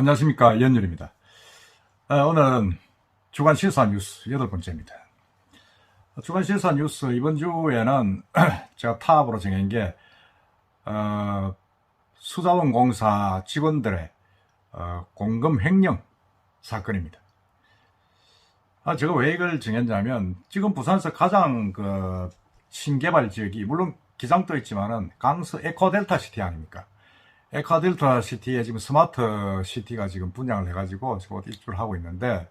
안녕하십니까 연율입니다. 어, 오늘은 주간 실사 뉴스 여덟 번째입니다. 주간 실사 뉴스 이번 주에는 제가 타업으로 정한 게 어, 수자원공사 직원들의 어, 공금 횡령 사건입니다. 아, 제가 왜 이걸 정했냐면 지금 부산에서 가장 그 신개발 지역이 물론 기장도 있지만은 강서 에코델타 시티 아닙니까? 에카델타 시티에 지금 스마트 시티가 지금 분양을 해가지고 어디 입주를 하고 있는데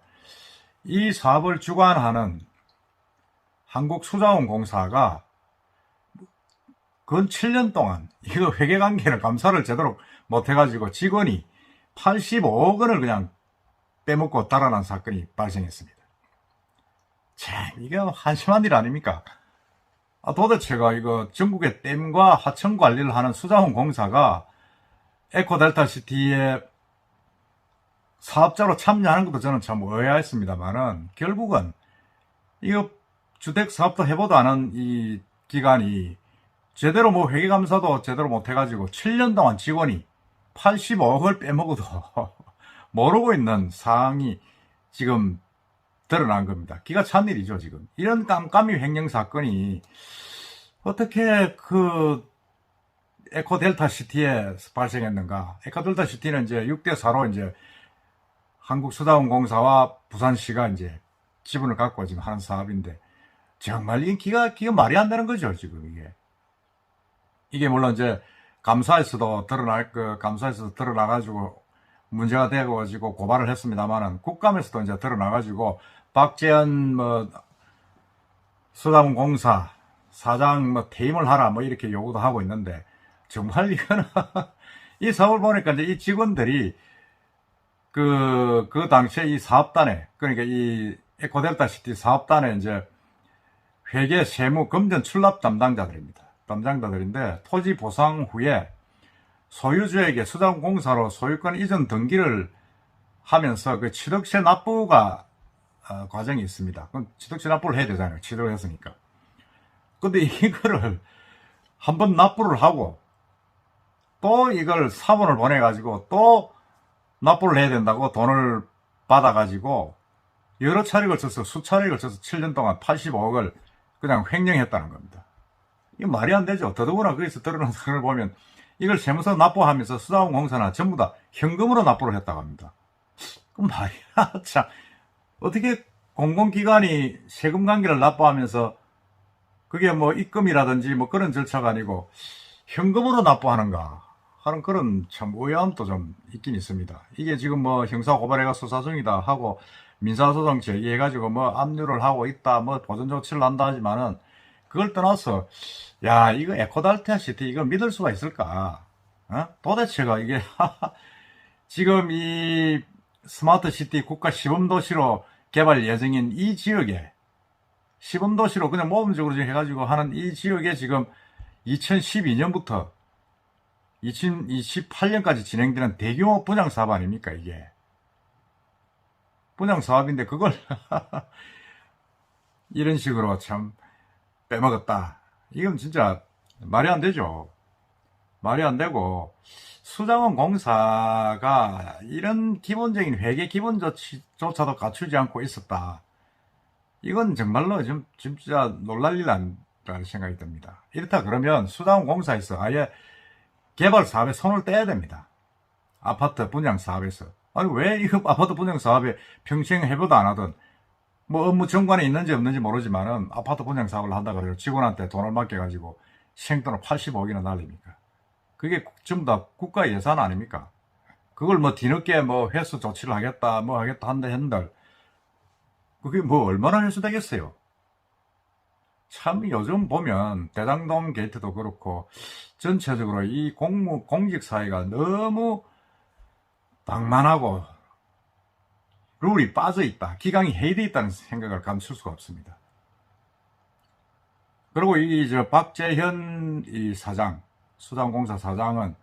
이 사업을 주관하는 한국수자원공사가 근 7년 동안 이거 회계관계를 감사를 제대로 못해가지고 직원이 85억 원을 그냥 빼먹고 달아난 사건이 발생했습니다. 참 이게 한심한 일 아닙니까? 아, 도대체가 이거 전국의 댐과 하천 관리를 하는 수자원공사가 에코델타 시티에 사업자로 참여하는 것도 저는 참 의아했습니다만은 결국은 이거 주택 사업도 해보도 않은 이 기관이 제대로 뭐 회계감사도 제대로 못해가지고 7년 동안 직원이 80억을 빼먹어도 모르고 있는 상황이 지금 드러난 겁니다. 기가 찬 일이죠, 지금. 이런 깜깜이 횡령 사건이 어떻게 그 에코 델타 시티에 발생했는가? 에코 델타 시티는 이제 6대 4로 이제 한국수자원공사와 부산시가 이제 지분을 갖고 지금 하는 사업인데 정말 이 기가 기가 말이 안 되는 거죠 지금 이게 이게 물론 이제 감사에서도 드러날 그 감사에서 드러나 가지고 문제가 되고 가지고 고발을 했습니다만은 국감에서도 이제 드러나 가지고 박재현 뭐 수자원공사 사장 뭐 퇴임을 하라 뭐 이렇게 요구도 하고 있는데 정말 이거는 이 사업을 보니까 이제 이 직원들이 그, 그 당시에 이 사업단에, 그러니까 이 에코델타 시티 사업단에 이제 회계 세무 금전 출납 담당자들입니다. 담당자들인데 토지 보상 후에 소유주에게 수자원공사로 소유권 이전 등기를 하면서 그 취득세 납부가 어, 과정이 있습니다. 그럼 취득세 납부를 해야 되잖아요. 취득을 했으니까. 근데 이거를 한번 납부를 하고 또 이걸 사본을 보내가지고 또 납부를 해야 된다고 돈을 받아가지고 여러 차례 걸쳐서 수차례 걸쳐서 7년 동안 85억을 그냥 횡령했다는 겁니다. 이거 말이 안 되죠. 더더구나 거기서 드러난 사건을 보면 이걸 세무서 납부하면서 수자원공사나 전부 다 현금으로 납부를 했다고 합니다. 그 말이야 참 어떻게 공공기관이 세금 관계를 납부하면서 그게 뭐 입금이라든지 뭐 그런 절차가 아니고 현금으로 납부하는가 하는 그런 참 의아함도 좀 있긴 있습니다. 이게 지금 뭐 형사 고발해가 수사 중이다 하고 민사소송 제기해가지고 뭐 압류를 하고 있다 뭐 보전 조치를 한다 하지만은 그걸 떠나서 야 이거 에코달타 시티 이거 믿을 수가 있을까? 어? 도대체가 이게 지금 이 스마트 시티 국가 시범 도시로 개발 예정인 이 지역에 시범 도시로 그냥 모범적으로 지금 해가지고 하는 이 지역에 지금 2012년부터 2028년까지 진행되는 대규모 분양 사업 아닙니까, 이게? 분양 사업인데 그걸 이런 식으로 참 빼먹었다. 이건 진짜 말이 안 되죠. 말이 안 되고 수자원 공사가 이런 기본적인 회계 기본 조치조차도 갖추지 않고 있었다. 이건 정말로 좀 진짜 놀랄 일 아니라는 생각이 듭니다. 이렇다 그러면 수자원 공사에서 아예 개발 사업에 손을 떼야 됩니다. 아파트 분양 사업에서. 아니, 왜 이거 아파트 분양 사업에 평생 해보도 안 하던, 뭐 업무 정관에 있는지 없는지 모르지만은 아파트 분양 사업을 한다 그래요. 직원한테 돈을 맡겨가지고 생돈을 85억이나 날립니까? 그게 전부 다 국가 예산 아닙니까? 그걸 뭐 뒤늦게 뭐 회수 조치를 하겠다, 뭐 하겠다 한다 한들, 그게 뭐 얼마나 회수되겠어요? 참 요즘 보면 대장동 게이트도 그렇고 전체적으로 이 공무 공직 사회가 너무 방만하고 룰이 빠져 있다, 기강이 해이돼 있다는 생각을 감출 수가 없습니다. 그리고 이 저 박재현 이 사장 수장공사 사장은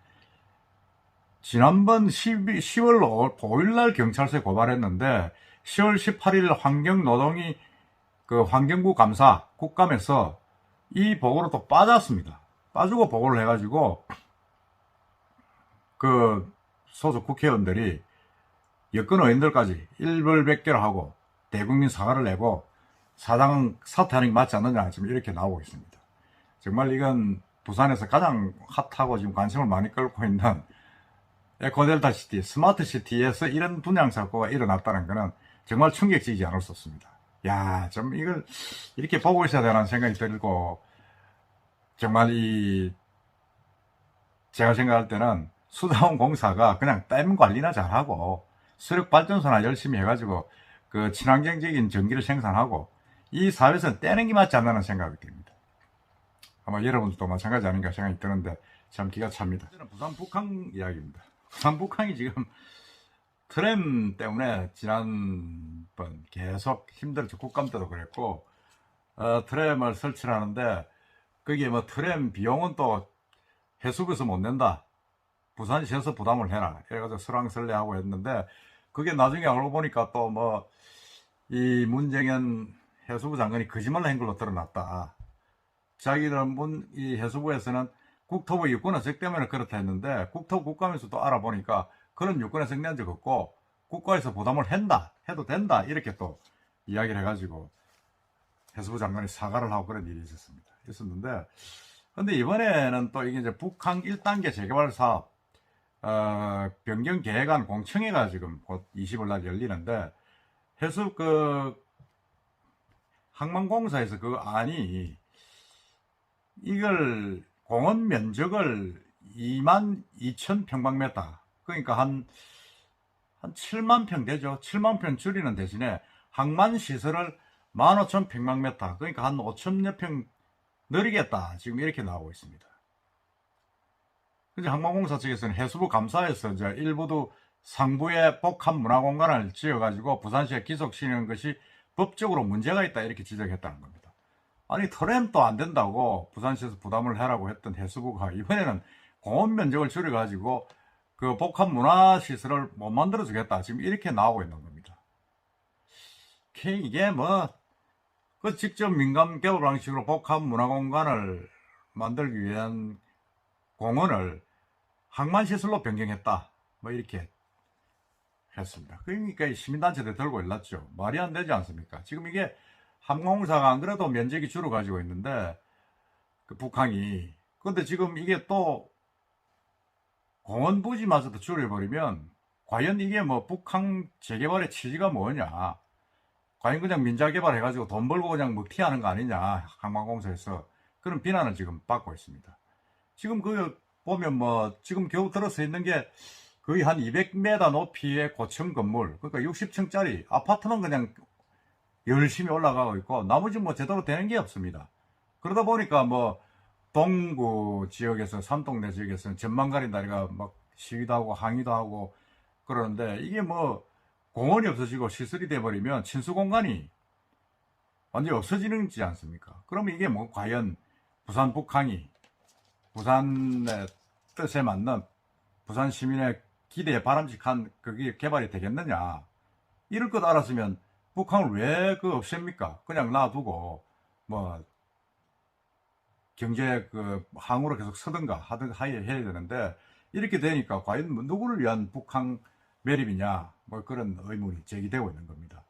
지난번 12, 10월 5일날 경찰서에 고발했는데 10월 18일 환경노동이 그 환경부 감사 국감에서 이 보고로 또 빠졌습니다. 빠지고 보고를 해가지고 그 소속 국회의원들이 여권 의원들까지 일벌백계를 하고 대국민 사과를 내고 사장 사퇴하는 게 맞지 않느냐 지금 이렇게 나오고 있습니다. 정말 이건 부산에서 가장 핫하고 지금 관심을 많이 끌고 있는 에코델타 시티, 스마트 시티에서 이런 분양 사고가 일어났다는 것은 정말 충격적이지 않을 수 없습니다. 야, 좀 이걸 이렇게 보고 있어야 되는 생각이 들고 정말 이 제가 생각할 때는 수자원 공사가 그냥 댐 관리나 잘하고 수력 발전소나 열심히 해가지고 그 친환경적인 전기를 생산하고 이 사회에서 떼는 게 맞지 않나는 생각이 듭니다. 아마 여러분들도 마찬가지 아닌가 생각이 드는데 참 기가 찹니다. 저는 부산 북항 이야기입니다. 부산 북항이 지금 트램 때문에 지난번 계속 힘들었죠. 국감 때도 그랬고 어, 트램을 설치를 하는데 거기에 뭐 트램 비용은 또 해수부에서 못 낸다. 부산시에서 부담을 해라. 이래가지고 설왕설래하고 했는데 그게 나중에 알고 보니까 또 뭐 이 문정현 해수부 장관이 거짓말을 한 걸로 드러났다. 자기들은 문, 이 해수부에서는 국토부 유권 해석 때문에 그렇다 했는데 국토부 국감에서도 알아보니까 그런 해석 낸적 없고 국가에서 부담을 한다. 해도 된다. 이렇게 또 이야기를 해가지고 해수부 장관이 사과를 하고 그런 일이 있었습니다. 있었는데 근데 이번에는 또 이게 이제 북한 1단계 재개발 사업 어, 변경 계획안 공청회가 지금 곧 20일 날 열리는데 해수 그 항만공사에서 그 안이 이걸 공원 면적을 2만 2천 평방미터 그러니까 한, 한 7만 평 되죠. 7만 평 줄이는 대신에 항만 시설을 1만 5천 평방미터 그러니까 한 5천여 평 늘리겠다. 지금 이렇게 나오고 있습니다. 근데 항만공사 측에서는 해수부 감사에서 이제 일부도 상부에 복합 문화공간을 지어가지고 부산시에 기속시키는 것이 법적으로 문제가 있다 이렇게 지적했다는 겁니다. 아니 트램도 안 된다고 부산시에서 부담을 해라고 했던 해수부가 이번에는 공원 면적을 줄여가지고 그 복합 문화 시설을 못 만들어 주겠다 지금 이렇게 나오고 있는 겁니다. 이게 뭐 그 직접 민간 개발 방식으로 복합 문화 공간을 만들기 위한 공원을 항만 시설로 변경했다. 뭐 이렇게 했습니다. 그러니까 이 시민단체들 들고 일났죠. 말이 안 되지 않습니까? 지금 이게 항공사가 안 그래도 면적이 줄어 가지고 있는데 그 북한이 근데 지금 이게 또 공원 부지마저도 줄여버리면 과연 이게 뭐 북한 재개발의 취지가 뭐냐? 과연 그냥 민자 개발 해가지고 돈 벌고 그냥 먹튀하는 거 아니냐 항만공사에서 그런 비난을 지금 받고 있습니다. 지금 그 보면 뭐 지금 겨우 들어서 있는 게 거의 한 200m 높이의 고층 건물 그러니까 60층짜리 아파트만 그냥 열심히 올라가고 있고 나머지 뭐 제대로 되는 게 없습니다. 그러다 보니까 뭐 동구 지역에서 산동네 지역에서는 전망 가린 다리가 막 시위도 하고 항의도 하고 그러는데 이게 뭐 공원이 없어지고 시설이 돼버리면 친수 공간이 완전히 없어지는지 않습니까? 그러면 이게 뭐 과연 부산 북항이 부산의 뜻에 맞는 부산 시민의 기대에 바람직한 그게 개발이 되겠느냐? 이럴 것 알았으면 북한을 왜 그 없앱니까? 그냥 놔두고 뭐 경제 그 항으로 계속 서든가 하든 하에 해야 되는데 이렇게 되니까 과연 뭐 누구를 위한 북한 매립이냐 뭐 그런 의문이 제기되고 있는 겁니다.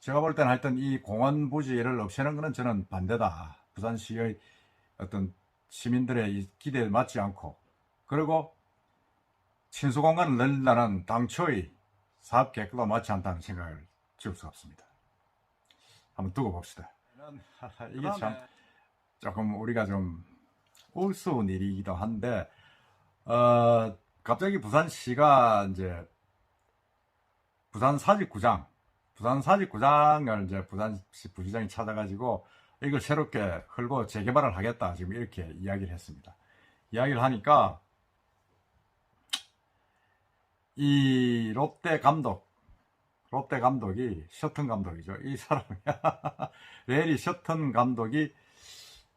제가 볼 때는 하여튼 이 공원 부지를 없애는 것은 저는 반대다. 부산시의 어떤 시민들의 이 기대에 맞지 않고 그리고 친수 공간을 늘린다는 당초의 사업 계획과 맞지 않다는 생각을 지울 수 없습니다. 한번 두고 봅시다. 이게 참 조금 우리가 좀 우스운 일이기도 한데 어, 갑자기 부산시가 이제 부산 사직구장, 부산 사직구장을 이제 부산시 부시장이 찾아가지고 이걸 새롭게 흘고 재개발을 하겠다. 지금 이렇게 이야기를 했습니다. 이야기를 하니까 이 롯데 감독, 롯데 감독이 셔튼 감독이죠. 이 사람이 레리 셔튼 감독이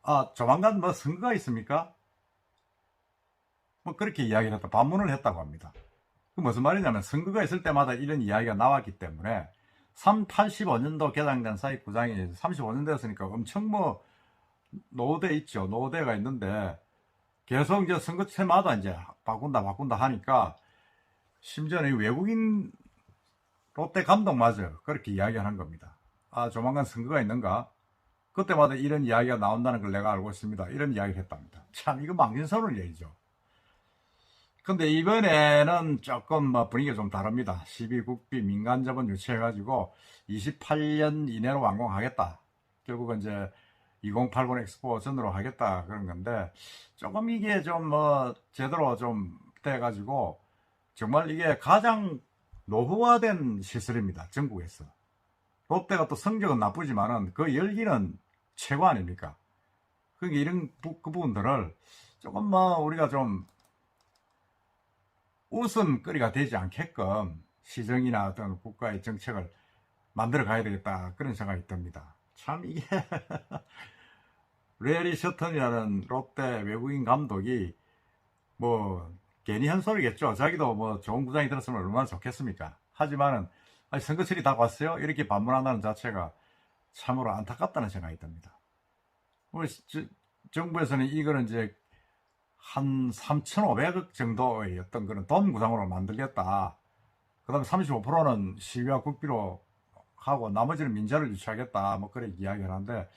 아 조만간 뭐 선거가 있습니까? 뭐 그렇게 이야기를 했다. 반문을 했다고 합니다. 그 무슨 말이냐면 선거가 있을 때마다 이런 이야기가 나왔기 때문에 3, 85년도 개장된 사익 구장이 35년 됐으니까 엄청 뭐 노후돼 있죠. 노후대가 있는데 계속 이제 선거체마다 이제 바꾼다 바꾼다 하니까 심지어는 이 외국인 롯데 감독마저 그렇게 이야기하는 겁니다. 아, 조만간 선거가 있는가? 그때마다 이런 이야기가 나온다는 걸 내가 알고 있습니다. 이런 이야기를 했답니다. 참, 이거 망신스러운 얘기죠. 근데 이번에는 조금 뭐 분위기가 좀 다릅니다. 12국비 민간자본 유치해가지고 28년 이내로 완공하겠다. 결국은 이제 2080 엑스포 전으로 하겠다 그런 건데 조금 이게 좀 뭐 제대로 좀 돼가지고 정말 이게 가장 노후화된 시설입니다. 전국에서. 롯데가 또 성적은 나쁘지만은 그 열기는 최고 아닙니까? 그러니까 이런 부, 그 부분들을 조금 뭐 우리가 좀 웃음거리가 되지 않게끔 시정이나 어떤 국가의 정책을 만들어 가야 되겠다 그런 생각이 듭니다. 참 이게 레리 셔턴이라는 롯데 외국인 감독이 뭐 괜히 한 소리겠죠. 자기도 뭐 좋은 구장이 들었으면 얼마나 좋겠습니까? 하지만은 아니, 선거철이 다 왔어요. 이렇게 반문한다는 자체가 참으로 안타깝다는 생각이 듭니다. 우리 저- 정부에서는 이거는 이제 한 3,500억 정도의 어떤 그런 돈 구상으로 만들겠다. 그 다음에 35%는 시위와 국비로 하고 나머지는 민자를 유치하겠다. 뭐 그렇게 이야기를 하는데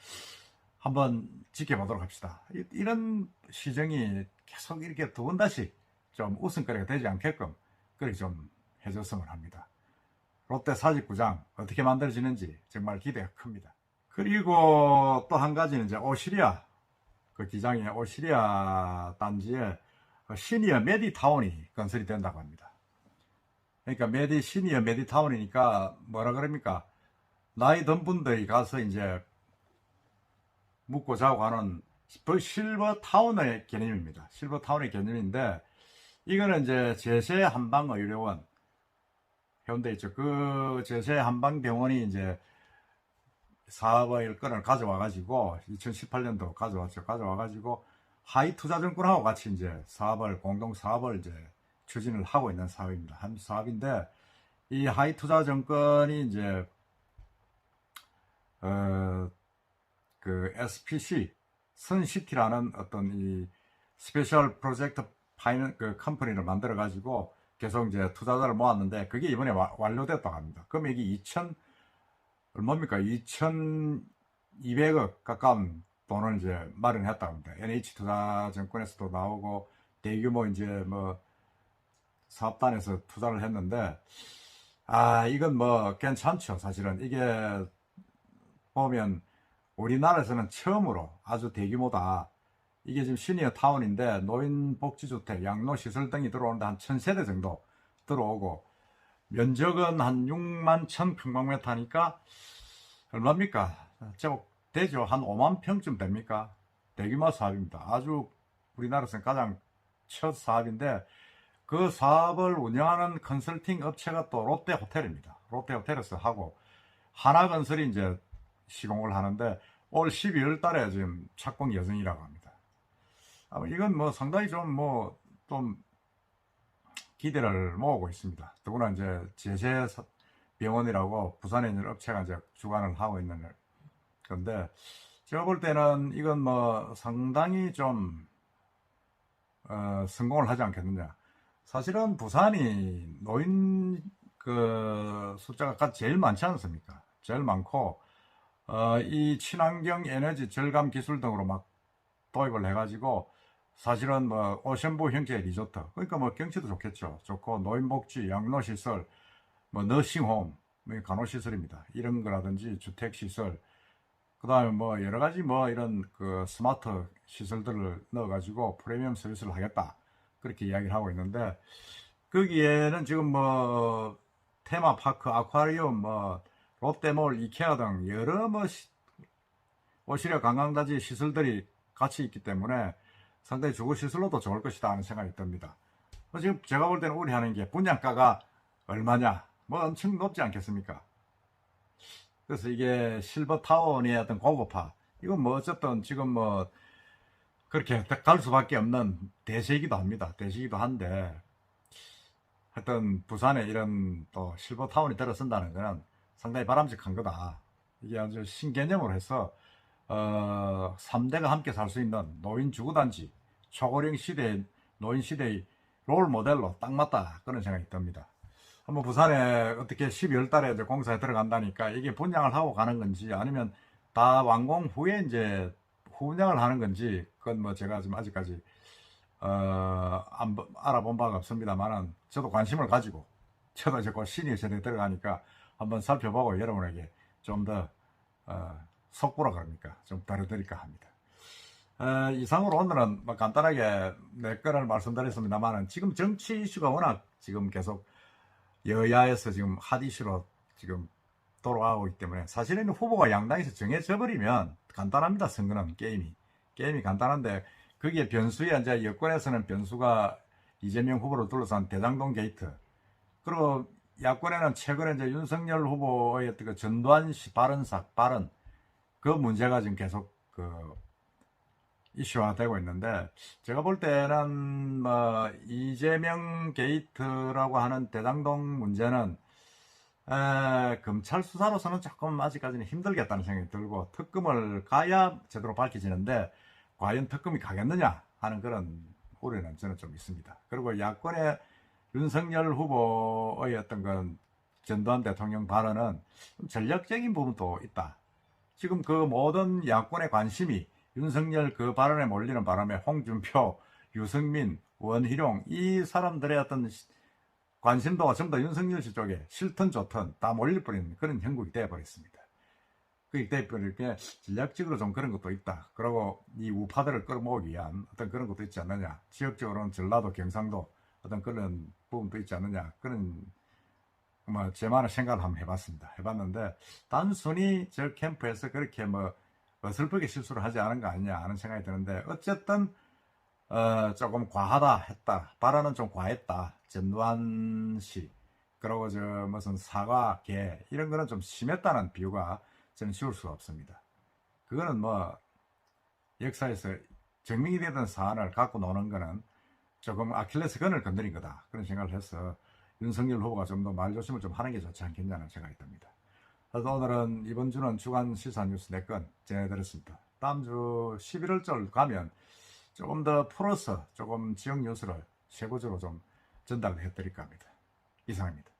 한번 지켜보도록 합시다. 이- 이런 시정이 계속 이렇게 두 번 다시 좀 웃음거리가 되지 않게끔 그렇게 좀 해줬으면 합니다. 롯데 사직구장 어떻게 만들어지는지 정말 기대가 큽니다. 그리고 또 한 가지는 이제 오시리아 그 기장의 오시리아 단지에 그 시니어 메디타운이 건설이 된다고 합니다. 그러니까 메디 시니어 메디타운이니까 뭐라 그럽니까? 나이 든 분들이 가서 이제 묵고 자고 하는 그 실버 타운의 개념입니다. 실버 타운의 개념인데 이거는 이제 제세 한방 의료원 해운대 있죠. 그 제세 한방병원이 이제 사업의 일건을 가져와가지고 2018년도 가져왔죠. 가져와가지고 하이 투자증권하고 같이 이제 사업을 공동 사업을 이제 추진을 하고 있는 사업입니다. 한 사업인데 이 하이 투자증권이 이제 어 그 SPC 선시티라는 어떤 이 스페셜 프로젝트 파이널 그 컴퍼니를 만들어 가지고 계속 이제 투자자를 모았는데 그게 이번에 와- 완료됐다고 합니다. 금액이 2천 얼마입니까? 2,200억 가까운 돈을 이제 마련했다고 합니다. NH투자증권에서도 나오고 대규모 이제 뭐 사업단에서 투자를 했는데 아 이건 뭐 괜찮죠. 사실은 이게 보면 우리나라에서는 처음으로 아주 대규모다. 이게 지금 시니어 타운인데 노인복지주택, 양로시설 등이 들어오는데 한 1000세대 정도 들어오고 면적은 한 6만 1000 평방미터 하니까 얼마입니까? 제법 되죠. 한 5만 평쯤 됩니까? 대규모 사업입니다. 아주 우리나라에서는 가장 첫 사업인데 그 사업을 운영하는 컨설팅 업체가 또 롯데 호텔입니다. 롯데 호텔에서 하고 하나건설이 이제 시공을 하는데 올 12월 달에 지금 착공 예정이라고 합니다. 이건 뭐 상당히 좀 뭐 좀 기대를 모으고 있습니다. 더구나 이제 제세 사- 병원이라고 부산에 있는 업체가 이제 주관을 하고 있는 건데 제가 볼 때는 이건 뭐 상당히 좀 어, 성공을 하지 않겠느냐. 사실은 부산이 노인 그 숫자가 가- 제일 많지 않습니까? 제일 많고 어, 이 친환경 에너지 절감 기술 등으로 막 도입을 해가지고 사실은 뭐 오션부 형태의 리조트 그러니까 뭐 경치도 좋겠죠. 좋고 노인복지 양로시설 뭐 너싱홈 뭐 간호시설입니다. 이런 거라든지 주택시설 그 다음에 뭐 여러 가지 뭐 이런 그 스마트 시설들을 넣어 가지고 프리미엄 서비스를 하겠다. 그렇게 이야기를 하고 있는데 거기에는 지금 뭐 테마파크 아쿠아리움 뭐 롯데몰 이케아 등 여러 뭐 시- 오시려 관광단지 시설들이 같이 있기 때문에 상당히 주거 시설로도 좋을 것이다 하는 생각이 듭니다. 어, 지금 제가 볼 때는 우려하는 게 분양가가 얼마냐 뭐 엄청 높지 않겠습니까? 그래서 이게 실버타운의 어떤 고급화 이건 뭐 어쨌든 지금 뭐 그렇게 갈 수밖에 없는 대세이기도 합니다. 대세이기도 한데 하여튼 부산에 이런 또 실버타운이 들어선다는 거는 상당히 바람직한 거다. 이게 아주 신개념으로 해서 어, 3대가 함께 살 수 있는 노인 주거단지, 초고령 시대, 노인 시대의 롤 모델로 딱 맞다. 그런 생각이 듭니다. 한번 부산에 어떻게 12월 달에 이제 공사에 들어간다니까 이게 분양을 하고 가는 건지 아니면 다 완공 후에 이제 후분양을 하는 건지 그건 뭐 제가 지금 아직까지 어, 안, 보- 알아본 바가 없습니다만은 저도 관심을 가지고 저도 이제 곧 시니어 세대에 들어가니까 한번 살펴보고 여러분에게 좀더 어, 속보라 그럽니까 좀 다뤄드릴까 합니다. 어, 이상으로 오늘은 뭐 간단하게 내 거를 말씀드렸습니다만은 지금 정치 이슈가 워낙 지금 계속 여야에서 지금 핫 이슈로 지금 돌아가고 있기 때문에 사실은 후보가 양당에서 정해져 버리면 간단합니다. 선거는 게임이 게임이 간단한데 거기에 변수에 이제 여권에서는 변수가 이재명 후보를 둘러싼 대장동 게이트 그리고 야권에는 최근에 이제 윤석열 후보의 그 전두환 씨 발언사 발언 그 문제가 지금 계속 그 이슈화되고 있는데 제가 볼 때는 뭐 이재명 게이트라고 하는 대장동 문제는 에, 검찰 수사로서는 조금 아직까지는 힘들겠다는 생각이 들고 특검을 가야 제대로 밝혀지는데 과연 특검이 가겠느냐 하는 그런 우려는 저는 좀 있습니다. 그리고 야권의 윤석열 후보의 어떤 건 전두환 대통령 발언은 좀 전략적인 부분도 있다. 지금 그 모든 야권의 관심이 윤석열 그 발언에 몰리는 바람에 홍준표, 유승민, 원희룡 이 사람들의 어떤 시- 관심도가 전부 다 윤석열 씨 쪽에 싫든 좋든 다 몰릴 뻔한 그런 형국이 되어버렸습니다. 그렇기 때문에 전략적으로 좀 그런 것도 있다. 그리고 이 우파들을 끌어모으기 위한 어떤 그런 것도 있지 않느냐. 지역적으로는 전라도, 경상도 어떤 그런 부분도 있지 않느냐. 그런 뭐 제만의 생각을 한번 해봤습니다. 해봤는데 단순히 저 캠프에서 그렇게 뭐 어설프게 실수를 하지 않은 거 아니냐 하는 생각이 드는데 어쨌든 어, 조금 과하다 했다. 발언은 좀 과했다. 전두환 씨. 그리고 저 무슨 사과, 개 이런 거는 좀 심했다는 비유가 저는 지울 수가 없습니다. 그거는 뭐 역사에서 증명이 되던 사안을 갖고 노는 거는 조금 아킬레스 건을 건드린 거다. 그런 생각을 해서 윤석열 후보가 좀 더 말조심을 좀 하는 게 좋지 않겠냐는 생각이 듭니다. 그래서 오늘은 이번 주는 주간 시사 뉴스 4건 전해드렸습니다. 다음 주 11월절 가면 조금 더 풀어서 조금 지역 뉴스를 세부적으로 좀 전달해 드릴까 합니다. 이상입니다.